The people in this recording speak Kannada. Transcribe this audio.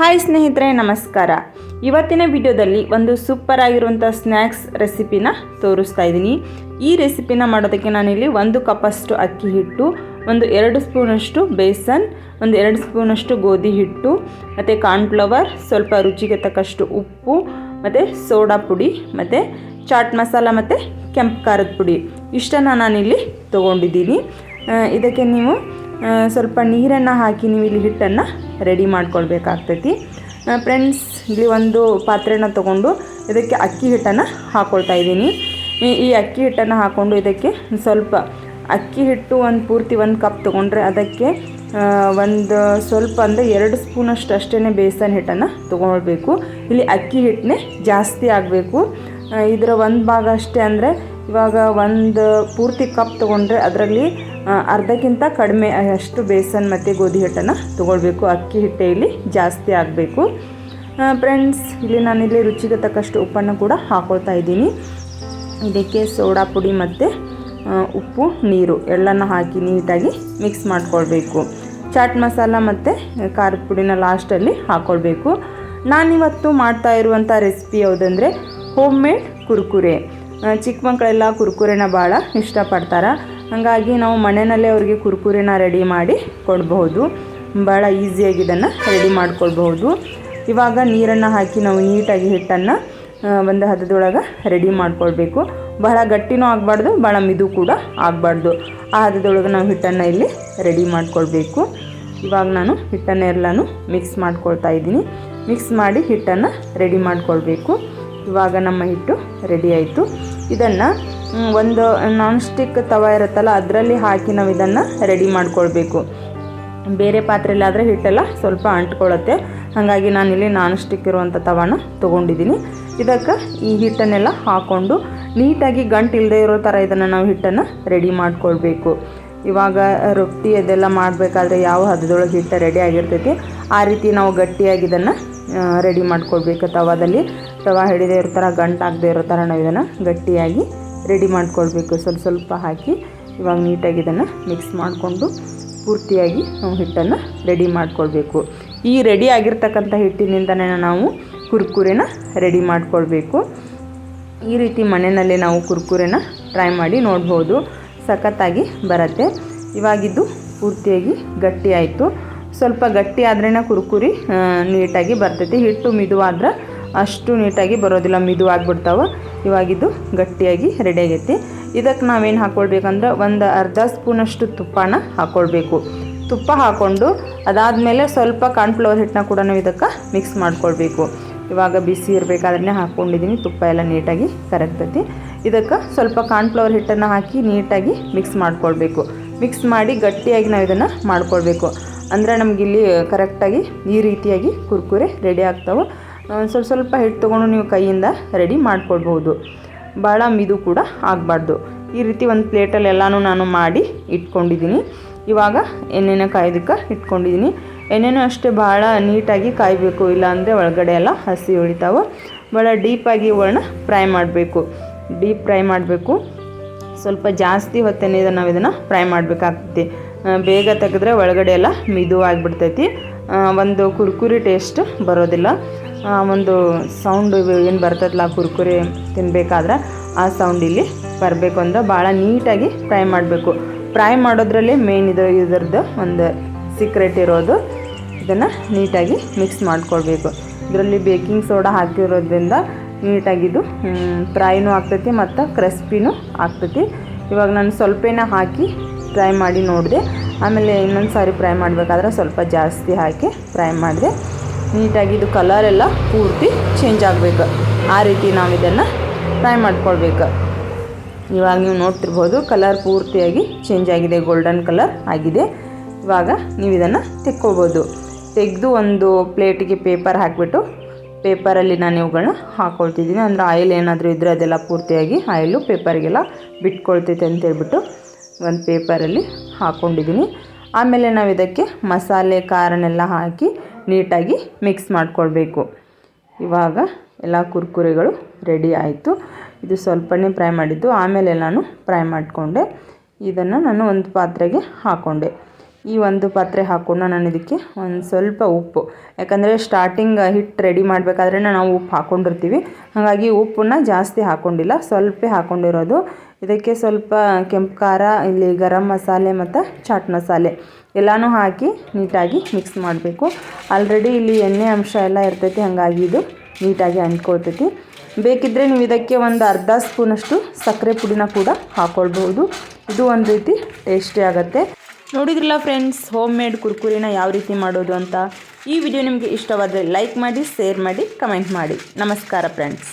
ಹಾಯ್ ಸ್ನೇಹಿತರೆ, ನಮಸ್ಕಾರ. ಇವತ್ತಿನ ವಿಡಿಯೋದಲ್ಲಿ ಒಂದು ಸೂಪರ್ ಆಗಿರುವಂಥ ಸ್ನ್ಯಾಕ್ಸ್ ರೆಸಿಪಿನ ತೋರಿಸ್ತಾ ಇದ್ದೀನಿ. ಈ ರೆಸಿಪಿನ ಮಾಡೋದಕ್ಕೆ ನಾನಿಲ್ಲಿ ಒಂದು ಕಪ್ಪಷ್ಟು ಅಕ್ಕಿ ಹಿಟ್ಟು, ಒಂದು ಎರಡು ಸ್ಪೂನಷ್ಟು ಬೇಸನ್, ಒಂದು ಎರಡು ಸ್ಪೂನಷ್ಟು ಗೋಧಿ ಹಿಟ್ಟು, ಮತ್ತು ಕಾರ್ನ್ಫ್ಲವರ್ ಸ್ವಲ್ಪ ರುಚಿಗೆ ತಕ್ಕಷ್ಟು ಉಪ್ಪು, ಮತ್ತು ಸೋಡಾ ಪುಡಿ, ಮತ್ತು ಚಾಟ್ ಮಸಾಲ, ಮತ್ತು ಕೆಂಪು ಖಾರದ ಪುಡಿ. ಇಷ್ಟನ್ನು ನಾನಿಲ್ಲಿ ತೊಗೊಂಡಿದ್ದೀನಿ. ಇದಕ್ಕೆ ನೀವು ಸ್ವಲ್ಪ ನೀರನ್ನು ಹಾಕಿ ನೀವು ಇಲ್ಲಿ ಹಿಟ್ಟನ್ನು ರೆಡಿ ಮಾಡ್ಕೊಳ್ಬೇಕಾಗ್ತೈತಿ. ಫ್ರೆಂಡ್ಸ್, ಇಲ್ಲಿ ಒಂದು ಪಾತ್ರೆನ ತೊಗೊಂಡು ಇದಕ್ಕೆ ಅಕ್ಕಿ ಹಿಟ್ಟನ್ನು ಹಾಕ್ಕೊಳ್ತಾ ಇದ್ದೀನಿ. ಈ ಅಕ್ಕಿ ಹಿಟ್ಟನ್ನು ಹಾಕ್ಕೊಂಡು ಇದಕ್ಕೆ ಸ್ವಲ್ಪ ಅಕ್ಕಿ ಹಿಟ್ಟು ಒಂದು ಪೂರ್ತಿ ಒಂದು ಕಪ್ ತೊಗೊಂಡ್ರೆ ಅದಕ್ಕೆ ಒಂದು ಸ್ವಲ್ಪ ಅಂದರೆ ಎರಡು ಸ್ಪೂನಷ್ಟು ಅಷ್ಟೇ ಬೇಸನ್ ಹಿಟ್ಟನ್ನು ತೊಗೊಳ್ಬೇಕು. ಇಲ್ಲಿ ಅಕ್ಕಿ ಹಿಟ್ಟನ್ನೇ ಜಾಸ್ತಿ ಆಗಬೇಕು. ಇದರ ಒಂದು ಭಾಗ ಅಷ್ಟೇ ಅಂದರೆ ಇವಾಗ ಒಂದು ಪೂರ್ತಿ ಕಪ್ ತೊಗೊಂಡ್ರೆ ಅದರಲ್ಲಿ ಅರ್ಧಕ್ಕಿಂತ ಕಡಿಮೆ ಅಷ್ಟು ಬೇಸನ್ ಮತ್ತು ಗೋಧಿ ಹಿಟ್ಟನ್ನು ತೊಗೊಳ್ಬೇಕು. ಅಕ್ಕಿ ಹಿಟ್ಟೆ ಇಲ್ಲಿ ಜಾಸ್ತಿ ಆಗಬೇಕು. ಫ್ರೆಂಡ್ಸ್ ಇಲ್ಲಿ ನಾನಿಲ್ಲಿ ರುಚಿಗೆ ತಕ್ಕಷ್ಟು ಉಪ್ಪನ್ನು ಕೂಡ ಹಾಕೊಳ್ತಾ ಇದ್ದೀನಿ. ಇದಕ್ಕೆ ಸೋಡಾ ಪುಡಿ ಮತ್ತು ಉಪ್ಪು, ನೀರು ಎಳ್ಳನ್ನು ಹಾಕಿ ನೀಟಾಗಿ ಮಿಕ್ಸ್ ಮಾಡ್ಕೊಳ್ಬೇಕು. ಚಾಟ್ ಮಸಾಲ ಮತ್ತು ಖಾರದ ಪುಡಿನ ಲಾಸ್ಟಲ್ಲಿ ಹಾಕ್ಕೊಳ್ಬೇಕು ನಾನಿವತ್ತು ಮಾಡ್ತಾ ಇರುವಂಥ ರೆಸಿಪಿ ಯಾವುದಂದರೆ ಹೋಮ್ ಮೇಡ್ ಕುರ್ಕುರೆ. ಚಿಕ್ಕ ಮಕ್ಕಳೆಲ್ಲ ಕುರ್ಕುರೆನ ಭಾಳ ಇಷ್ಟಪಡ್ತಾರೆ. ಹಾಗಾಗಿ ನಾವು ಮನೆಯಲ್ಲೇ ಅವ್ರಿಗೆ ಕುರ್ಕುರೆನ ರೆಡಿ ಮಾಡಿ ಕೊಡಬಹುದು. ಭಾಳ ಈಸಿಯಾಗಿ ಇದನ್ನು ರೆಡಿ ಮಾಡ್ಕೊಳ್ಬಹುದು. ಇವಾಗ ನೀರನ್ನು ಹಾಕಿ ನಾವು ನೀಟಾಗಿ ಹಿಟ್ಟನ್ನು ಒಂದು ಹದದೊಳಗೆ ರೆಡಿ ಮಾಡ್ಕೊಳ್ಬೇಕು. ಬಹಳ ಗಟ್ಟಿನೂ ಆಗಬಾರ್ದು, ಭಾಳ ಮಿದು ಕೂಡ ಆಗಬಾರ್ದು. ಆ ಹದದೊಳಗೆ ನಾವು ಹಿಟ್ಟನ್ನು ಇಲ್ಲಿ ರೆಡಿ ಮಾಡ್ಕೊಳ್ಬೇಕು. ಇವಾಗ ನಾನು ಹಿಟ್ಟನ್ನು ಎಲ್ಲನೂ ಮಿಕ್ಸ್ ಮಾಡ್ಕೊಳ್ತಾ ಇದ್ದೀನಿ. ಮಿಕ್ಸ್ ಮಾಡಿ ಹಿಟ್ಟನ್ನು ರೆಡಿ ಮಾಡ್ಕೊಳ್ಬೇಕು. ಇವಾಗ ನಮ್ಮ ಹಿಟ್ಟು ರೆಡಿ ಆಯಿತು. ಇದನ್ನು ಒಂದು ನಾನ್ ಸ್ಟಿಕ್ ತವ ಇರುತ್ತಲ್ಲ, ಅದರಲ್ಲಿ ಹಾಕಿ ನಾವು ಇದನ್ನು ರೆಡಿ ಮಾಡ್ಕೊಳ್ಬೇಕು. ಬೇರೆ ಪಾತ್ರೆಯಲ್ಲಾದರೆ ಹಿಟ್ಟೆಲ್ಲ ಸ್ವಲ್ಪ ಅಂಟ್ಕೊಳ್ಳುತ್ತೆ ಹಾಗಾಗಿ ನಾನಿಲ್ಲಿ ನಾನ್ ಸ್ಟಿಕ್ ಇರುವಂಥ ತವಾನ ತೊಗೊಂಡಿದ್ದೀನಿ. ಇದಕ್ಕೆ ಈ ಹಿಟ್ಟನ್ನೆಲ್ಲ ಹಾಕ್ಕೊಂಡು ನೀಟಾಗಿ ಗಂಟು ಇಲ್ಲದೆ ಇರೋ ಥರ ಇದನ್ನು ನಾವು ಹಿಟ್ಟನ್ನು ರೆಡಿ ಮಾಡ್ಕೊಳ್ಬೇಕು. ಇವಾಗ ರೊಟ್ಟಿ ಅದೆಲ್ಲ ಮಾಡಬೇಕಾದ್ರೆ ಯಾವ ಹದದೊಳಗೆ ಹಿಟ್ಟು ರೆಡಿ ಆಗಿರ್ತೈತಿ, ಆ ರೀತಿ ನಾವು ಗಟ್ಟಿಯಾಗಿ ಇದನ್ನು ರೆಡಿ ಮಾಡ್ಕೊಳ್ಬೇಕು. ತವಾದಲ್ಲಿ ತವಾ ಹಿಡಿದೇ ಇರೋ ಥರ ಗಂಟು ಆಗದೆ ಇರೋ ಥರ ನಾವು ಇದನ್ನು ಗಟ್ಟಿಯಾಗಿ ರೆಡಿ ಮಾಡ್ಕೊಳ್ಬೇಕು. ಸ್ವಲ್ಪ ಸ್ವಲ್ಪ ಹಾಕಿ ಇವಾಗ ನೀಟಾಗಿ ಇದನ್ನು ಮಿಕ್ಸ್ ಮಾಡಿಕೊಂಡು ಪೂರ್ತಿಯಾಗಿ ನಾವು ಹಿಟ್ಟನ್ನು ರೆಡಿ ಮಾಡ್ಕೊಳ್ಬೇಕು. ಈ ರೆಡಿ ಆಗಿರ್ತಕ್ಕಂಥ ಹಿಟ್ಟಿನಿಂದನೇ ನಾವು ಕುರ್ಕುರೆನ ರೆಡಿ ಮಾಡ್ಕೊಳ್ಬೇಕು. ಈ ರೀತಿ ಮನೆಯಲ್ಲಿ ನಾವು ಕುರ್ಕುರೆನ ಟ್ರೈ ಮಾಡಿ ನೋಡ್ಬೋದು. ಸಖತ್ತಾಗಿ ಬರುತ್ತೆ. ಇವಾಗಿದ್ದು ಪೂರ್ತಿಯಾಗಿ ಗಟ್ಟಿ ಆಯಿತು. ಸ್ವಲ್ಪ ಗಟ್ಟಿ ಆದ್ರೇನ ಕುರ್ಕುರಿ ನೀಟಾಗಿ ಬರ್ತೈತಿ. ಹಿಟ್ಟು ಮಿದುವಾದ್ರೆ ಅಷ್ಟು ನೀಟಾಗಿ ಬರೋದಿಲ್ಲ ಮಿದು ಆಗಿಬಿಡ್ತಾವೆ. ಇವಾಗಿದ್ದು ಗಟ್ಟಿಯಾಗಿ ರೆಡಿ ಆಗೈತಿ. ಇದಕ್ಕೆ ನಾವೇನು ಹಾಕ್ಕೊಳ್ಬೇಕಂದ್ರೆ ಒಂದು ಅರ್ಧ ಸ್ಪೂನಷ್ಟು ತುಪ್ಪನ ಹಾಕ್ಕೊಳ್ಬೇಕು ತುಪ್ಪ ಹಾಕ್ಕೊಂಡು ಅದಾದಮೇಲೆ ಸ್ವಲ್ಪ ಕಾರ್ನ್ಫ್ಲವರ್ ಹಿಟ್ಟನ್ನ ಕೂಡ ನಾವು ಇದಕ್ಕೆ ಮಿಕ್ಸ್ ಮಾಡ್ಕೊಳ್ಬೇಕು. ಇವಾಗ ಬಿಸಿ ಇರಬೇಕಾದ್ರೆ ಹಾಕ್ಕೊಂಡಿದ್ದೀನಿ ತುಪ್ಪ ಎಲ್ಲ ನೀಟಾಗಿ ಕರಗ್ತೈತಿ. ಇದಕ್ಕೆ ಸ್ವಲ್ಪ ಕಾರ್ನ್ಫ್ಲವರ್ ಹಿಟ್ಟನ್ನು ಹಾಕಿ ನೀಟಾಗಿ ಮಿಕ್ಸ್ ಮಾಡ್ಕೊಳ್ಬೇಕು. ಮಿಕ್ಸ್ ಮಾಡಿ ಗಟ್ಟಿಯಾಗಿ ನಾವು ಇದನ್ನು ಮಾಡ್ಕೊಳ್ಬೇಕು. ಅಂದರೆ ನಮಗಿಲ್ಲಿ ಕರೆಕ್ಟಾಗಿ ಈ ರೀತಿಯಾಗಿ ಕುರ್ಕುರೆ ರೆಡಿ ಆಗ್ತಾವೆ. ಸ್ವಲ್ಪ ಸ್ವಲ್ಪ ಹಿಟ್ಟು ತೊಗೊಂಡು ನೀವು ಕೈಯಿಂದ ರೆಡಿ ಮಾಡ್ಕೊಳ್ಬೋದು ಭಾಳ ಮಿದು ಕೂಡ ಆಗಬಾರ್ದು. ಈ ರೀತಿ ಒಂದು ಪ್ಲೇಟಲ್ಲಿ ಎಲ್ಲನೂ ನಾನು ಮಾಡಿ ಇಟ್ಕೊಂಡಿದ್ದೀನಿ ಇವಾಗ ಎಣ್ಣೆನ ಕಾಯೋದಕ್ಕೆ ಇಟ್ಕೊಂಡಿದ್ದೀನಿ ಎಣ್ಣೆನೂ ಅಷ್ಟೇ ಭಾಳ ನೀಟಾಗಿ ಕಾಯಬೇಕು, ಇಲ್ಲಾಂದರೆ ಒಳಗಡೆ ಎಲ್ಲ ಹಸಿ ಉಳಿತಾವೆ. ಭಾಳ ಡೀಪಾಗಿ ಇವುಗಳನ್ನ ಫ್ರೈ ಮಾಡಬೇಕು. ಡೀಪ್ ಫ್ರೈ ಮಾಡಬೇಕು. ಸ್ವಲ್ಪ ಜಾಸ್ತಿ ಹೊತ್ತೇನೆ ನಾವು ಇದನ್ನು ಫ್ರೈ ಮಾಡಬೇಕಾಗ್ತೈತಿ. ಬೇಗ ತೆಗೆದ್ರೆ ಒಳಗಡೆ ಎಲ್ಲ ಮಿದು ಆಗಿಬಿಡ್ತೈತಿ. ಒಂದು ಕುರ್ಕುರಿ ಟೇಸ್ಟ್ ಬರೋದಿಲ್ಲ. ಒಂದು ಸೌಂಡ್ ಏನು ಬರ್ತದಲ್ಲ ಕುರ್ಕುರಿ ತಿನ್ನಬೇಕಾದ್ರೆ ಆ ಸೌಂಡ್ ಇಲ್ಲಿ ಬರಬೇಕು ಅಂದ್ರೆ ಭಾಳ ನೀಟಾಗಿ ಫ್ರೈ ಮಾಡಬೇಕು. ಫ್ರೈ ಮಾಡೋದ್ರಲ್ಲಿ ಮೇನ್ ಇದು ಇದರದ್ದು ಒಂದು ಸೀಕ್ರೆಟ್ ಇರೋದು. ಇದನ್ನು ನೀಟಾಗಿ ಮಿಕ್ಸ್ ಮಾಡ್ಕೊಳ್ಬೇಕು. ಇದರಲ್ಲಿ ಬೇಕಿಂಗ್ ಸೋಡಾ ಹಾಕಿರೋದ್ರಿಂದ ನೀಟಾಗಿದ್ದು ಫ್ರೈನೂ ಆಗ್ತೈತಿ ಮತ್ತು ಕ್ರಿಸ್ಪಿನೂ ಆಗ್ತೈತಿ. ಇವಾಗ ನಾನು ಸ್ವಲ್ಪನೇ ಹಾಕಿ ಫ್ರೈ ಮಾಡಿ ನೋಡಿದೆ. ಆಮೇಲೆ ಇನ್ನೊಂದು ಸಾರಿ ಫ್ರೈ ಮಾಡಬೇಕಾದ್ರೆ ಸ್ವಲ್ಪ ಜಾಸ್ತಿ ಹಾಕಿ ಫ್ರೈ ಮಾಡಿದೆ. ನೀಟಾಗಿ ಇದು ಕಲರ್ ಎಲ್ಲ ಪೂರ್ತಿ ಚೇಂಜ್ ಆಗಬೇಕು. ಆ ರೀತಿ ನಾವು ಇದನ್ನು ಫ್ರೈ ಮಾಡ್ಕೊಳ್ಬೇಕು. ಇವಾಗ ನೀವು ನೋಡ್ತಿರ್ಬೋದು ಕಲರ್ ಪೂರ್ತಿಯಾಗಿ ಚೇಂಜ್ ಆಗಿದೆ ಗೋಲ್ಡನ್ ಕಲರ್ ಆಗಿದೆ. ಇವಾಗ ನೀವು ಇದನ್ನು ತೆಕ್ಕೋಬೋದು ತೆಗೆದು ಒಂದು ಪ್ಲೇಟಿಗೆ ಪೇಪರ್ ಹಾಕಿಬಿಟ್ಟು ಪೇಪರಲ್ಲಿ ನಾನು ಇವುಗಳನ್ನ ಹಾಕ್ಕೊಳ್ತಿದ್ದೀನಿ ಅಂದರೆ ಆಯಿಲ್ ಏನಾದರೂ ಇದ್ದರೆ ಅದೆಲ್ಲ ಪೂರ್ತಿಯಾಗಿ ಆಯಿಲು ಪೇಪರಿಗೆಲ್ಲ ಬಿಟ್ಕೊಳ್ತೈತೆ ಅಂತ ಹೇಳ್ಬಿಟ್ಟು ಒಂದು ಪೇಪರಲ್ಲಿ ಹಾಕ್ಕೊಂಡಿದ್ದೀನಿ ಆಮೇಲೆ ನಾವು ಇದಕ್ಕೆ ಮಸಾಲೆ ಖಾರನೆಲ್ಲ ಹಾಕಿ ನೀಟಾಗಿ ಮಿಕ್ಸ್ ಮಾಡ್ಕೊಳ್ಬೇಕು. ಇವಾಗ ಎಲ್ಲ ಕುರ್ಕುರೆಗಳು ರೆಡಿ ಆಯಿತು. ಇದು ಸ್ವಲ್ಪನೇ ಫ್ರೈ ಮಾಡಿದ್ದು. ಆಮೇಲೆ ನಾನು ಫ್ರೈ ಮಾಡಿಕೊಂಡೆ. ಇದನ್ನು ನಾನು ಒಂದು ಪಾತ್ರೆಗೆ ಹಾಕ್ಕೊಂಡೆ ಈ ಒಂದು ಪಾತ್ರೆ ಹಾಕ್ಕೊಂಡು ನಾನು ಇದಕ್ಕೆ ಒಂದು ಸ್ವಲ್ಪ ಉಪ್ಪು. ಯಾಕಂದರೆ ಸ್ಟಾರ್ಟಿಂಗ್ ಹಿಟ್ಟು ರೆಡಿ ಮಾಡಬೇಕಾದ್ರೆ ನಾವು ಉಪ್ಪು ಹಾಕ್ಕೊಂಡಿರ್ತೀವಿ ಹಾಗಾಗಿ ಉಪ್ಪನ್ನ ಜಾಸ್ತಿ ಹಾಕ್ಕೊಂಡಿಲ್ಲ ಸ್ವಲ್ಪ ಹಾಕ್ಕೊಂಡಿರೋದು ಇದಕ್ಕೆ ಸ್ವಲ್ಪ ಕೆಂಪು ಖಾರ, ಇಲ್ಲಿ ಗರಂ ಮಸಾಲೆ ಮತ್ತು ಚಾಟ್ ಮಸಾಲೆ ಎಲ್ಲನೂ ಹಾಕಿ ನೀಟಾಗಿ ಮಿಕ್ಸ್ ಮಾಡಬೇಕು. ಆಲ್ರೆಡಿ ಇಲ್ಲಿ ಎಣ್ಣೆ ಅಂಶ ಎಲ್ಲ ಇರ್ತೈತಿ, ಹಾಗಾಗಿ ಇದು ನೀಟಾಗಿ ಅಂಟ್ಕೊಳ್ತೈತಿ. ಬೇಕಿದ್ದರೆ ನೀವು ಇದಕ್ಕೆ ಒಂದು ಅರ್ಧ ಸ್ಪೂನಷ್ಟು ಸಕ್ಕರೆ ಪುಡಿನ ಕೂಡ ಹಾಕ್ಕೊಳ್ಬಹುದು ಇದು ಒಂದು ರೀತಿ ಟೇಸ್ಟಿ ಆಗುತ್ತೆ. ನೋಡಿದ್ರಲ್ಲ ಫ್ರೆಂಡ್ಸ್ ಹೋಮ್ ಮೇಡ್ ಕುರ್ಕುರಿನ ಯಾವ ರೀತಿ ಮಾಡೋದು ಅಂತ? ಈ ವಿಡಿಯೋ ನಿಮಗೆ ಇಷ್ಟವಾದರೆ ಲೈಕ್ ಮಾಡಿ ಶೇರ್ ಮಾಡಿ ಕಮೆಂಟ್ ಮಾಡಿ. ನಮಸ್ಕಾರ ಫ್ರೆಂಡ್ಸ್